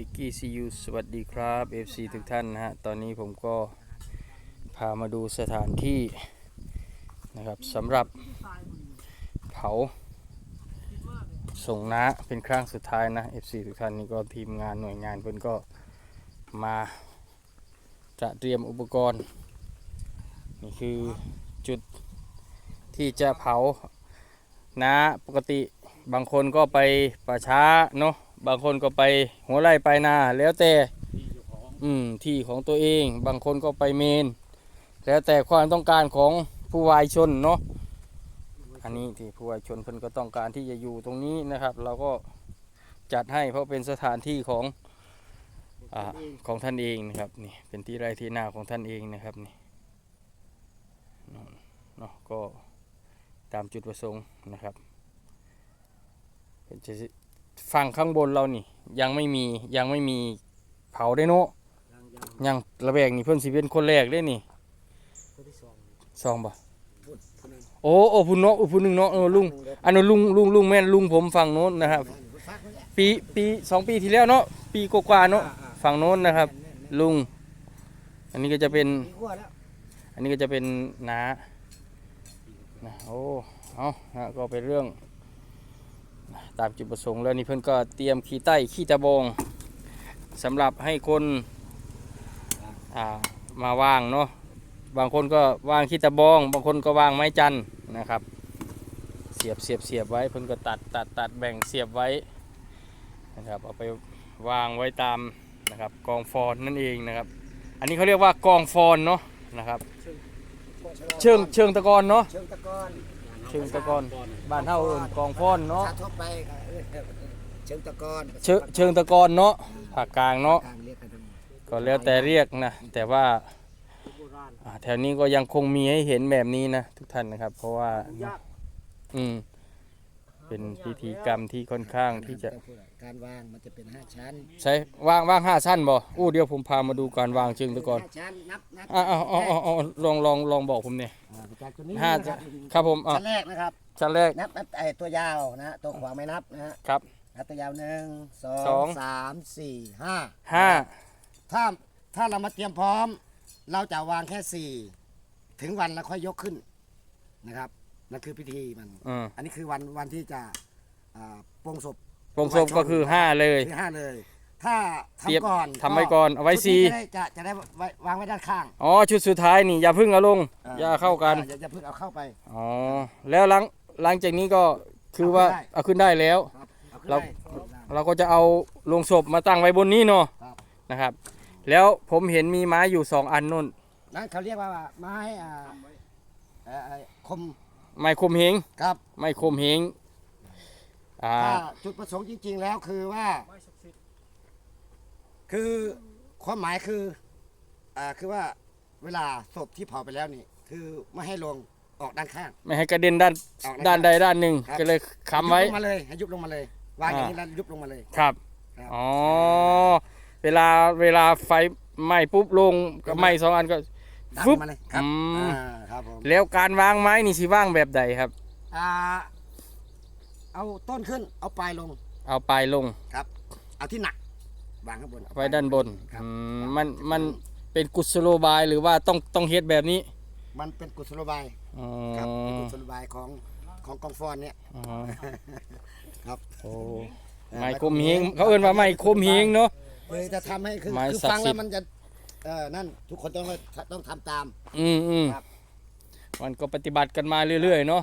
อกกี้ซียูสวัสดีครับ FC ทุกท่านนะฮะ ตอนนี้ผมก็พามาดูสถานที่นะครับสำหรับเผาส่งน้าเป็นครั้งสุดท้ายนะ FC ทุกท่านนี่ก็ทีมงานหน่วยงานเพิ่นก็มาจะเตรียมอุปกรณ์ นี่คือจุดที่จะเผาน้าปกติบางคนก็ไปป่าช้าเนาะ บางคนก็ไปหัวไร่ไปนาแล้วแต่อืมที่ของตัวเอง บางคนก็ไปเมน แล้วแต่ความต้องการของผู้วายชนเนาะอันนี้ที่ผู้วายชนเพิ่นก็ต้องการที่จะอยู่ตรงนี้นะครับ เราก็จัดให้เพราะเป็นสถานที่ของอของท่านเองนะครับนี่เป็นที่ไร่ที่นาของท่านเองนะครับนี่เนาะก็ตามจุดประสงค์นะครับจะ ฝั่งข้างบนเรานี่ ยังไม่มียังไม่มีเผาได้เนาะยังระแวกนี่เพิ่นสิเป็นคนแรกได้นี่สองบ่โอ้โอ้พุ่นเนาะโอ้พุ่นหนึ่งเนาะเออลุงอันนั้นลุงลุงลุงแม่นลุงผมฝั่งโน้นนะครับ ปีปีสองปีที่แล้วเนาะปีกว่าๆเนาะฝั่งโน้นนะครับ ลุง อันนี้ก็จะเป็น อันนี้ก็จะเป็นน้านะโอ้เอานะก็เป็นเรื่อง ตามจุดประสงค์แล้วนี่เพื่อนก็เตรียมขี้ใต้ขี้ตะบองสำหรับให้คนอ่ามาวางเนาะบางคนก็วางขี้ตะบอง บางคนก็วางไม้จันทร์นะครับ เสียบเสียบเสียบไว้เพื่อนก็ตัดตัดตัดแบ่งเสียบไว้นะครับเอาไปวางไว้ตามนะครับกองฟอนนั่นเองนะครับ อันนี้เขาเรียกว่ากองฟอนเนาะนะครับ เชิงเชิงตะกอนเนาะเชิงตะกอน เชิงตะกอนบ้านเฮาเอิ้นกองฟอนเนาะถ้าทั่วไปก็เออเชิงตะกอนเชิงเชิงตะกอนเนาะภาคกลางเนาะกลางเรียกกันทั้งหมดก็แล้วแต่เรียกนะ แต่ว่าอ่าแถวนี้ก็ยังคงมีให้เห็นแบบนี้นะทุกท่านนะครับ เพราะว่าอืม เป็นพิธีกรรมที่ค่อนข้างที่จะการวางมันจะเป็นห้าชั้นใช้วางวางห้าชั้นบ่อู้เดี๋ยวผมพามาดูการวางเชิงตะกอนห้าชั้นนับนับอ่าอ๋ออ๋ออ๋อลองลองลองบอกผมเนี่ยอ่าจากตัวนี้ห้านะครับครับผมอะชั้นแรกนะครับชั้นแรกนับนับไอ้ตัวยาวนะฮะตัวขวางไม่นับนะฮะครับนับตัวยาวหนึ่งสอสองงสามสี่ห้าห้าถ้าถ้าเรามาเตรียมพร้อม เราจะวางแค่สี่ถึงวันแล้วค่อยยกขึ้นนะครับ นั่นคือพิธีมันอืมอันนี้คือวันวันที่จะอ่าโปรงศพปรงศพก็คือห้าเลย ที่ห้าเลย ถ้าเตรียมทำก่อนทำไว้ก่อนเอาไว้ชุดสี่นี้จะได้จะจะได้ไว้วางไว้ด้านข้างอ๋อชุดสุดท้ายนี่อย่าเพึ่งเอาลง อย่าเข้ากัน อย่าอย่าเพิ่งเอาเข้าไป อ๋อแล้วหลังหลังจากนี้ก็คือว่าเอาเอาขึ้ขึ้นนได้ได้แล้ว ครับเอาขึ้นเรา ได้เราก็จะเอาลงศพมาตั้งไว้บนนี้เนาะครับนะครับ แล้วผมเห็นมีไม้อยู่สองอันนู่น นั่นเขาเรียกว่าไม้อ่าเอ่อเอ่อคม ไม้คมเหงครับไม้คมเหงอ่าถ้าจุดประสงค์จริง ๆ แล้วคือว่า คือความหมายคืออ่าคือว่าเวลาศพที่เผาไปแล้วนี่ คือไม่ให้ลงออกด้านข้าง ไม่ให้กระเด็นด้านออกด้านใดด้านหนึ่งครับ ก็เลยค้ำไว้ ยุบลงมาเลยให้ยุบลงมาเลยวางอย่างนี้อ่าแล้วยุบลงมาเลย ครับครับ อ๋อเวลาเวลาไฟไหม้ปุ๊บลงก็ไหม้สองอันก็ ดันฟึบมาเลยครับอืม อ่าครับผมแล้วการวางไม้นี่สิว่างแบบใดครับ อ่าเอาต้นขึ้นเอาปลายลงเอาปลายลงครับ เอาที่หนักวางข้างบน ไว้ด้านบนครับ อืมมันมันเป็นกุศโลบายหรือว่าต้องต้องเฮ็ดแบบนี้มันเป็นกุศโลบายอ๋อครับเป็นกุศโลบายของของกองฟอนเนี่ยอ๋อครับโอ้ไม้คมเหงเขาเอิ้นว่าไม้คมเหงเนาะ เลยจะทำให้คือไม้คือศักดิ์ฟังสิแล้ทธิ์วมันจะ เออนั่นทุกคนต้องต้องทำตาม อืมอืมครับ มันก็ปฏิบัติกันมาเรื่อยๆเนาะ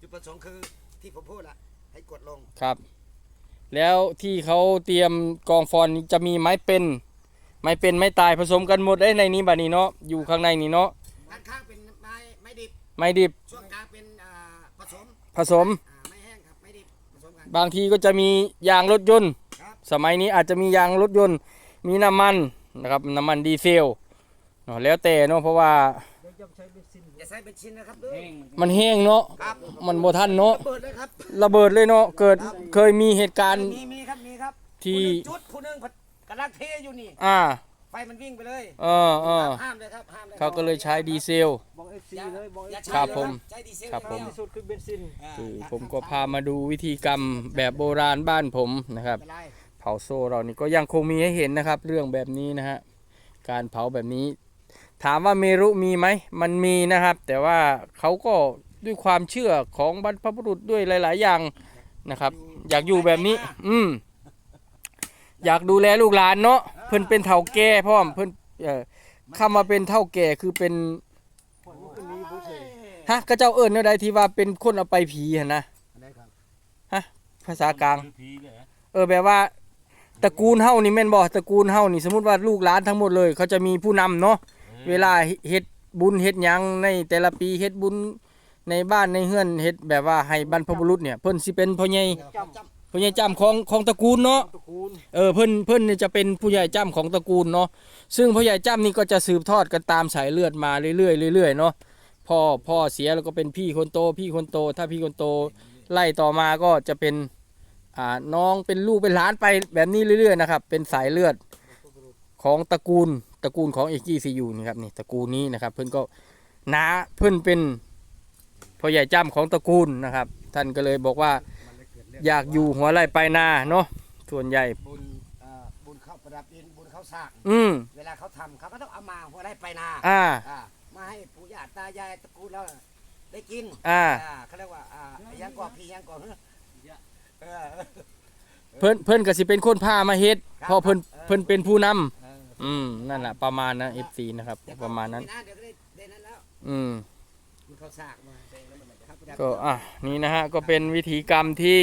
จุดประสงค์คือที่ผมพูดอะให้กดลงครับ แล้วที่เขาเตรียมกองฟอนนี้จะมีไม้เป็น ไม้เป็นไม้ตายผสมกันหมดได้ในนี้บัดนี้เนาะอยู่ข้างในนี้เนาะด้านข้างเป็นไม้ไม้ดิบไม้ดิบช่วงกลางเป็นอ่าผสมผสม อ่าไม้แห้งครับไม้ดิบผสมกัน บางทีก็จะมียางรถยนต์ ครับ สมัยนี้อาจจะมียางรถยนต์ มีน้ำมัน นะครับน้ำมันดีเซลเนาะแล้วแต่เนาะเพราะว่าอย่าใส่เป็นชิ้นนะครับด้วยมันแห้งเนาะครับมันบ่ทันเนาะเปิดเลยครับระเบิดเลยเนาะเกิดเคยมีเหตุการณ์มีมีครับมีครับที่ผู้หนึ่งจุดผู้หนึงกำลังเทอยู่นี่อ่าไฟมันวิ่งไปเลยเออเออห้ามเลยครับห้ามเลยเขาก็เลยใช้ดีเซล บอกเอฟซีอย่าเลยบอกอย่าเอฟใช้ครับเลยผมใช้ดีเซลครับผมอย่างเดียวสุดคือเบนซินอ่าคือผมก็พามาดูวิธีกรรมแบบโบราณบ้านผมนะครับไม่ เป็นไรเผาาโซ่เรานี่ก็ยังคงมีให้เห็นนะครับ เรื่องแบบนี้นะฮะการเผาแบบนี้ ถามว่าเมรุมีไหมมันมีนะครับ แต่ว่าเขาก็ด้วยความเชื่อของบรรพบุรุษด้วยหลาย ๆ อย่างนะครับ อยากอยู่แบบนี้ อืมอยากดูแลลูกหลานเนาะเพิ่นเป็นเฒ่าแก่พร้อมเพิ่นเอ่อคำว่าเป็นเฒ่าแก่คือเป็นฮะก็เจ้าเอิ้นแนวใดที่ว่าเป็นคนเอาไปผีหั่นนะได้ครับภาษากลางคือผีเลยเออแบบว่า ตระกูลเฮานี่แม่นบ่ตระกูลเฮานี่สมมุติว่าลูกหลานทั้งหมดเลย เขาจะมีผู้นำเนาะเวลาเฮ็ดบุญเฮ็ดหยังในแต่ละปีเฮ็ดบุญในบ้านในเฮือนเฮ็ดแบบว่าให้บรรพบุรุษเนี่ยเพิ่นสิเป็นพ่อใหญ่จำจพ่อใหญ่จ้ำของของตระกูลเนาะตระกูลเออเพิ่นเพิ่นเนี่ยจะเป็นผู้ใหญ่จ้ำของตระกูลเนาะซึ่งผู้ใหญ่จ้ำนี่ก็จะสืบทอดกันตามสายเลือดมาเรื่อยๆเรื่อยๆเนาะพ่อพ่อเสียแล้วก็เป็นพี่คนโตพี่คนโต ถ้าพี่คนโตไล่ต่อมาก็จะเป็น อ่าน้องเป็นลูกเป็นหลานไปแบบนี้เรื่อยๆนะครับ เป็นสายเลือดของตระกูลตระกูลของเอกกี้ซียูนี่ครับนี่ตระกูลนี้นะครับ เพิ่นก็น้าเพิ่นเป็นพ่อใหญ่จ้ำของตระกูลนะครับ ท่านก็เลยบอกว่าอยากอยู่หัวไร่ไปลายนาเนาะส่วนใหญ่ำบุญเอ่อบุญเข้าประดับดินบุญเข้าสร้างอืม เวลาเขาทำเขาก็ต้องเอามาหัวได้ไปนาอ่า อ่ามาให้ปู่ย่าตายายตระกูลเราได้กินอ่า อ่าเขาเรียกว่าอ่ายังก่อพี่ยังก่อเฮ้อ เออเพิ่นเพิ่นก็สิเป็นคนพามาเฮ็ดครับเพราะเพิ่นเออเพิ่นเป็นผู้นำเอออืมนั่นแหละประมาณนะ FC นะครับเดี๋ยวประมาณนั้น เดี๋ยวก็ได้ได้นั้นแล้วอืมบุญเข้าสร้างมาครับประดับก็อะนี่นะฮะก็เป็นวิธีกรรมที่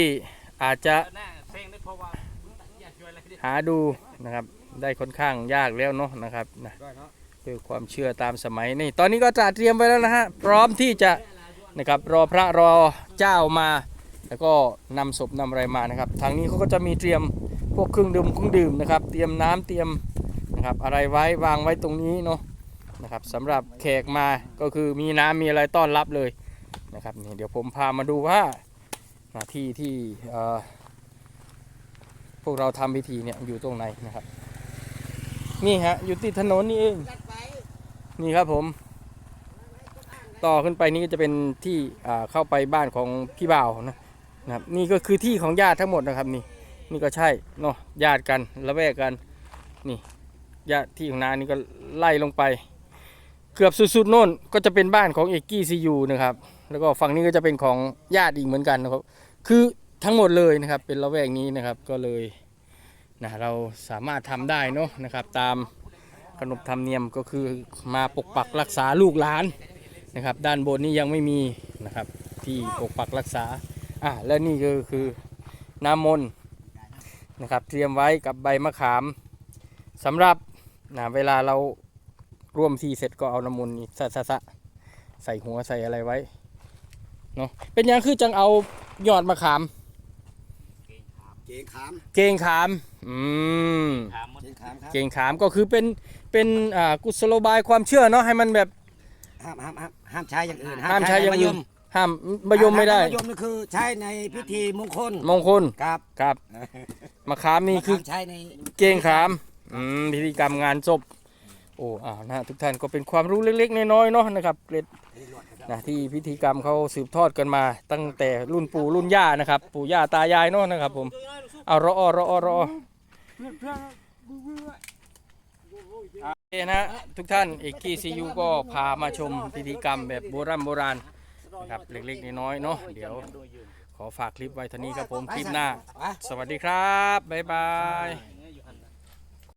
อาจจะแน่เพลงได้เพราะว่าอยากช่วยอะไรดิหาดูนะครับ ได้ค่อนข้างยากแล้วเนาะนะครับนะด้วยเนาะด้วยความเชื่อตามสมัยนี่ตอนนี้ก็จัดเตรียมไว้แล้วนะฮะพร้อมที่จะนะครับรอพระรอเจ้ามา แล้วก็นำศพนำอะไรมานะครับ ทางนี้เขาก็จะมีเตรียมพวกเครื่องดื่มเครื่องดื่มนะครับ เตรียมน้ำเตรียมนะครับอะไรไว้วางไว้ตรงนี้เนาะนะครับสำหรับแขกมาก็คือมีน้ำมีอะไรต้อนรับเลยนะครับนี่เดี๋ยวผมพามาดูว่าที่ที่เอ่อพวกเราทำพิธีเนี่ยอยู่ตรงไหนนะครับ นี่ฮะอยู่ติดถนนนี่เองนี่ครับผม ต่อขึ้นไปนี่ก็จะเป็นที่อ่าเข้าไปบ้านของพี่บ่าวนะ นะครับนี่ก็คือที่ของญาติทั้งหมดนะครับนี่นี่ก็ใช่เนาะญาติกันละแวกกันนี่ญาติที่ของนานี่ก็ไล่ลงไป เกือบสุดๆโน่นก็จะเป็นบ้านของเอกกี้ซียูนะครับ แล้วก็ฝั่งนี้ก็จะเป็นของญาติอีกเหมือนกันนะครับ คือทั้งหมดเลยนะครับเป็นละแวกนี้นะครับก็เลยนะเราสามารถทำได้เนาะนะครับตามขนบธรรมเนียมก็คือมาปกปักรักษาลูกหลานนะครับ ด้านบนนี้ยังไม่มีนะครับที่ปกปักรักษา อะและนี่ก็คือน้ำมนต์นะครับ เตรียมไว้กับใบมะขามสำหรับนะเวลาเราร่วมทีเสร็จก็เอาน้ำมนต์นี่สะสะสะใส่หัวใส่อะไรไว้เนาะเป็นหยังคือจังเอายอดมะขาม เก่งขามเกงขาม อืม ถามหมดเก่งขามครับเกงขามก็คือเป็นเป็นอ่ากุศโลบายความเชื่อเนาะให้มันแบบ ห้ามห้ามห้ามห้ามใช้อย่างอื่นห้ามใช้อย่างอื่น ม ห้ามมะยมไม่ได้มะยมนี่คือใช้ในพิธีมงคลมงคลครับครับมะขามนี่คือใช้ในเกงขามอืมพิธีกรรมงานศพโอ้อ้าวนะทุกท่านก็เป็นความรู้เล็ก ๆ น้อยๆเนาะนะครับเกร็ดนะที่พิธีกรรมเขาสืบทอดกันมา ตั้งแต่รุ่นปู่รุ่นย่านะครับ ปู่ย่าตายายเนาะนะครับ ผมเอารอรอรอโอเคนะทุกท่านเอกกี้ซียูก็พามาชมพิธีกรรมแบบโบราณโบราณ นะครับเล็กๆน้อยๆเนาะเดี๋ยวขอฝากคลิปไว้เท่านี้ครับผมคลิปหน้าไปสวัสดีครับ บ๊ายบายเอ